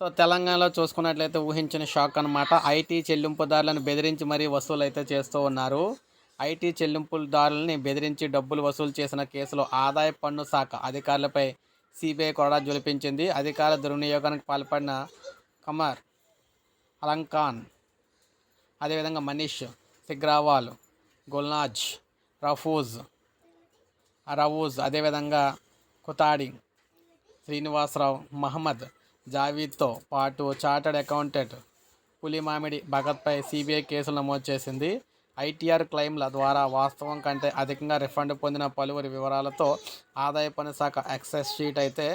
So తెలంగాణలో చూసుకున్నట్లయితే ఊహించిన షాక్ అనమాట ఐటీ చెల్లింపుదారులను బెదిరించి మరీ వసూలు అయితే చేస్తూ ఉన్నారు. ఐటీ చెల్లింపుదారులని బెదిరించి డబ్బులు వసూలు చేసిన కేసులో ఆదాయ పన్ను శాఖ అధికారులపై సిబిఐ కూడా జులిపించింది అధికార దుర్వినియోగానికి పాల్పడిన కమర్ అలంకాన్ అదేవిధంగా మనీష్ సిగ్రావాల్ గుల్నాజ్ రఫూజ్ రవూజ్ అదేవిధంగా కుతాడి శ్రీనివాసరావు మహమ్మద్ జావీద్తో పాటు చార్టర్డ్ అకౌంటెంట్ పులిమామిడి భగత్పై సిబిఐ కేసులు నమోదు చేసింది. ఐటీఆర్ క్లెయిమ్ల ద్వారా వాస్తవం కంటే అధికంగా రిఫండ్ పొందిన పలువురి వివరాలతో ఆదాయ పన్ను శాఖ ఎక్సెస్ షీట్ అయితే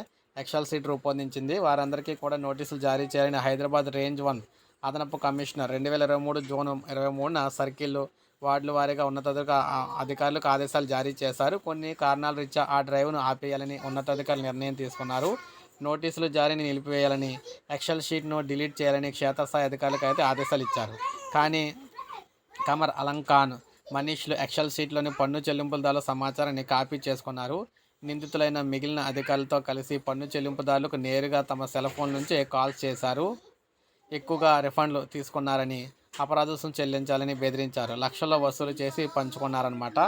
ఎక్సెల్ షీట్ రూపొందించింది. వారందరికీ కూడా నోటీసులు జారీ చేయాలని హైదరాబాద్ రేంజ్ వన్ అదనపు కమిషనర్ రెండు వేల ఇరవై మూడు జూన్ ఇరవై మూడున సర్కిళ్ళు వార్డుల వారీగా ఉన్నతాధిక అధికారులకు ఆదేశాలు జారీ చేశారు. కొన్ని కారణాల రీత్యా ఆ డ్రైవ్ను ఆపేయాలని ఉన్నతాధికారులు నిర్ణయం తీసుకున్నారు. నోటీసులు జారీని నిలిపివేయాలని ఎక్సెల్ షీట్ను డిలీట్ చేయాలని క్షేత్రస్థాయి అధికారులకు అయితే ఆదేశాలు ఇచ్చారు. కానీ కమర్ అలంఖాన్ మనీష్లు ఎక్సెల్ షీట్లోని పన్ను చెల్లింపుదారుల సమాచారాన్ని కాపీ చేసుకున్నారు. నిందితులైన మిగిలిన అధికారులతో కలిసి పన్ను చెల్లింపుదారులకు నేరుగా తమ సెల్ ఫోన్ నుంచి కాల్స్ చేశారు. ఎక్కువగా రిఫండ్లు తీసుకున్నారని అపరాధం చెల్లించాలని బెదిరించారు. లక్షల్లో వసూలు చేసి పంచుకున్నారనమాట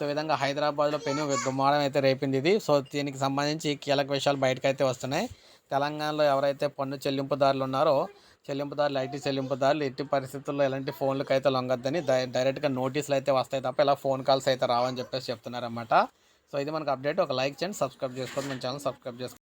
సో విధంగా హైదరాబాద్లో పెను దుమారం అయితే రేపింది ఇది. సో దీనికి సంబంధించి కీలక విషయాలు బయటకు అయితే వస్తున్నాయి. తెలంగాణలో ఎవరైతే పన్ను చెల్లింపుదారులు ఉన్నారో చెల్లింపుదారులు ఐటీ చెల్లింపుదారులు ఎట్టి పరిస్థితుల్లో ఎలాంటి ఫోన్లకు అయితే లొంగద్దని డై- డైరెక్ట్గా నోటీసులు అయితే వస్తాయి తప్ప ఇలా ఫోన్ కాల్స్ అయితే రావని చెప్పేసి చెప్తున్నారన్నమాట. సో ఇది మనకు అప్డేట్. ఒక లైక్ చేయండి సబ్స్క్రైబ్ చేసుకోండి మన ఛానల్ సబ్స్క్రైబ్ చేసుకోండి.